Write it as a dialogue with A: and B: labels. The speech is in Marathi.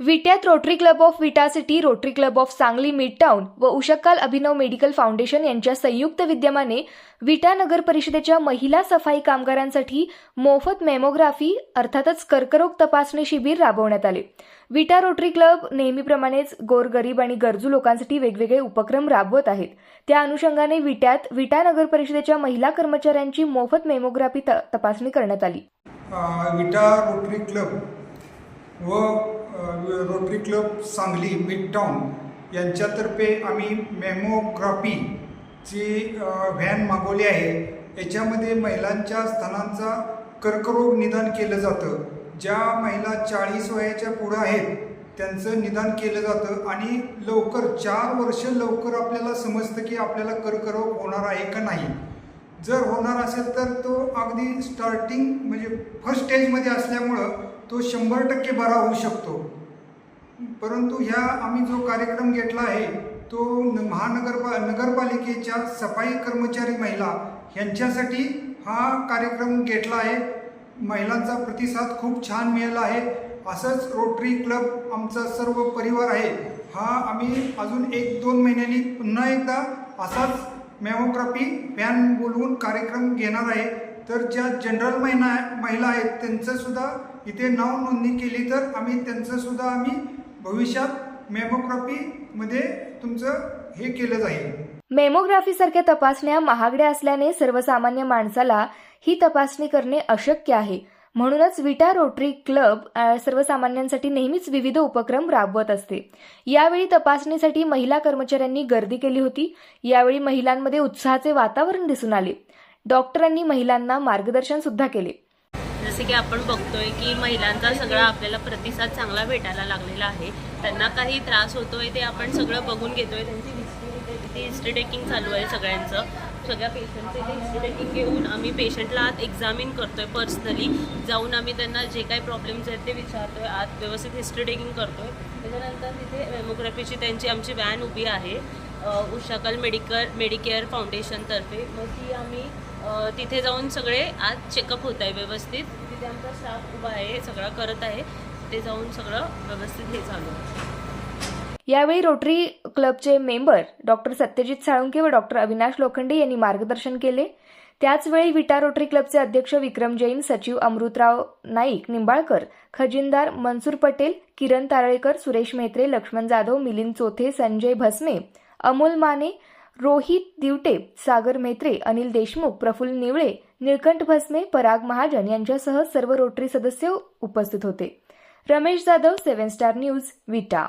A: विट्यात rotary club of Vita city rotary club of Sangli midtown व उषक्काल अभिनव मेडिकल फाउंडेशन यांच्या संयुक्त विद्यमाने विटा नगर परिषदेच्या महिला सफाई कामगारांसाठी मोफत मेमोग्राफी अर्थातच कर्करोग तपासणी शिबिर राबवण्यात आले. विटा रोटरी क्लब नेहमीप्रमाणेच गोरगरीब आणि गरजू लोकांसाठी वेगवेगळे उपक्रम राबवत आहेत. त्या अनुषंगाने विट्यात विटा नगर परिषदेच्या महिला कर्मचाऱ्यांची मोफत मेमोग्राफी त- तपासणी करण्यात आली.
B: विटा रोटरी क्लब व रोटरी क्लब सांगली मिडटाऊन यांच्यातर्फे आम्ही मेमोग्राफीची व्हॅन मागवली आहे. याच्यामध्ये महिलांच्या स्थानांचा कर्करोग निदान केलं जातं. ज्या महिला चाळीस वयाच्या पुढं आहेत त्यांचं निदान केलं जातं आणि लवकर चार वर्ष लवकर आपल्याला समजतं की आपल्याला कर्करोग होणार आहे का नाही. जर होणार असेल तर तो अगदी स्टार्टिंग म्हणजे फर्स्ट स्टेजमध्ये असल्यामुळं तो शंभर टक्के बरा होऊ शकतो. परंतु ह्या आम्ही जो कार्यक्रम घेतला आहे तो न- महानगरपा नगरपालिकेच्या सफाई कर्मचारी महिला यांच्यासाठी हा कार्यक्रम घेतला आहे. महिलांचा प्रतिसाद खूप छान मिळाला आहे. असंच रोटरी क्लब आमचा सर्व परिवार आहे. हा आम्ही अजून एक दोन महिन्यांनी पुन्हा एकदा असाच मॅमोग्राफी व्हॅन बोलवून कार्यक्रम घेणार आहे. तर ज्या जनरल महिना महिला आहेत त्यांचंसुद्धा इथे नाव नोंदणी केली तर आम्ही त्यांचंसुद्धा आम्ही भविष्यात मेमोग्राफीमध्ये तुमचं हे केलं जाईल.
A: मेमोग्राफी सारख्या तपासण्या महागड्या असल्याने सर्वसामान्य माणसाला ही तपासणी करणे अशक्य आहे. म्हणूनच विटा रोटरी क्लब सर्वसामान्यांसाठी नेहमीच विविध उपक्रम राबवत असते. यावेळी तपासणीसाठी महिला कर्मचाऱ्यांनी गर्दी केली होती. यावेळी महिलांमध्ये उत्साहाचे वातावरण दिसून आले. डॉक्टरांनी महिलांना मार्गदर्शन सुद्धा केले.
C: जसे की आपण बघतोय की महिलांचा सगळा आपल्याला प्रतिसाद चांगला भेटायला लागलेला आहे. त्यांना काही त्रास होतोय ते आपण सगळं बघून घेतोय. त्यांची हिस्ट्री हिस्ट्री टेकिंग चालू आहे सगळ्यांचं. सगळ्या पेशंटचे ते हिस्ट्री टेकिंग घेऊन आम्ही पेशंटला आत एक्झामिन करतोय पर्सनली जाऊन आम्ही त्यांना जे काही प्रॉब्लेम्स आहेत ते विचारतोय. आत व्यवस्थित हिस्ट्री टेकिंग करतोय. त्याच्यानंतर तिथे मेमोग्राफीची त्यांची आमची व्हॅन उभी आहे. उषाकल मेडिकल मेडिकेअर फाउंडेशनतर्फे मग ती आम्ही तिथे जाऊन सगळे आज चेकअप होत आहे व्यवस्थित. तिथे आमचा स्टाफ उभा आहे सगळं करत आहे. तिथे जाऊन सगळं व्यवस्थित हे चालू आहे
A: यावेळी रोटरी क्लबचे मेंबर डॉक्टर सत्यजित साळुंके व डॉक्टर अविनाश लोखंडे यांनी मार्गदर्शन केले. त्याचवेळी विटा रोटरी क्लबचे अध्यक्ष विक्रम जैन सचिव अमृतराव नाईक निंबाळकर खजिनदार मनसूर पटेल किरण तारळेकर सुरेश म्हेत्रे लक्ष्मण जाधव मिलिंद चोथे संजय भस्मे अमोल माने रोहित दिवटे सागर मेत्रे अनिल देशमुख प्रफुल्ल निवळे निळकंठ भस्मे पराग महाजन यांच्यासह सर्व रोटरी सदस्य उपस्थित होते. Ramesh Jadhav seven star news Vita.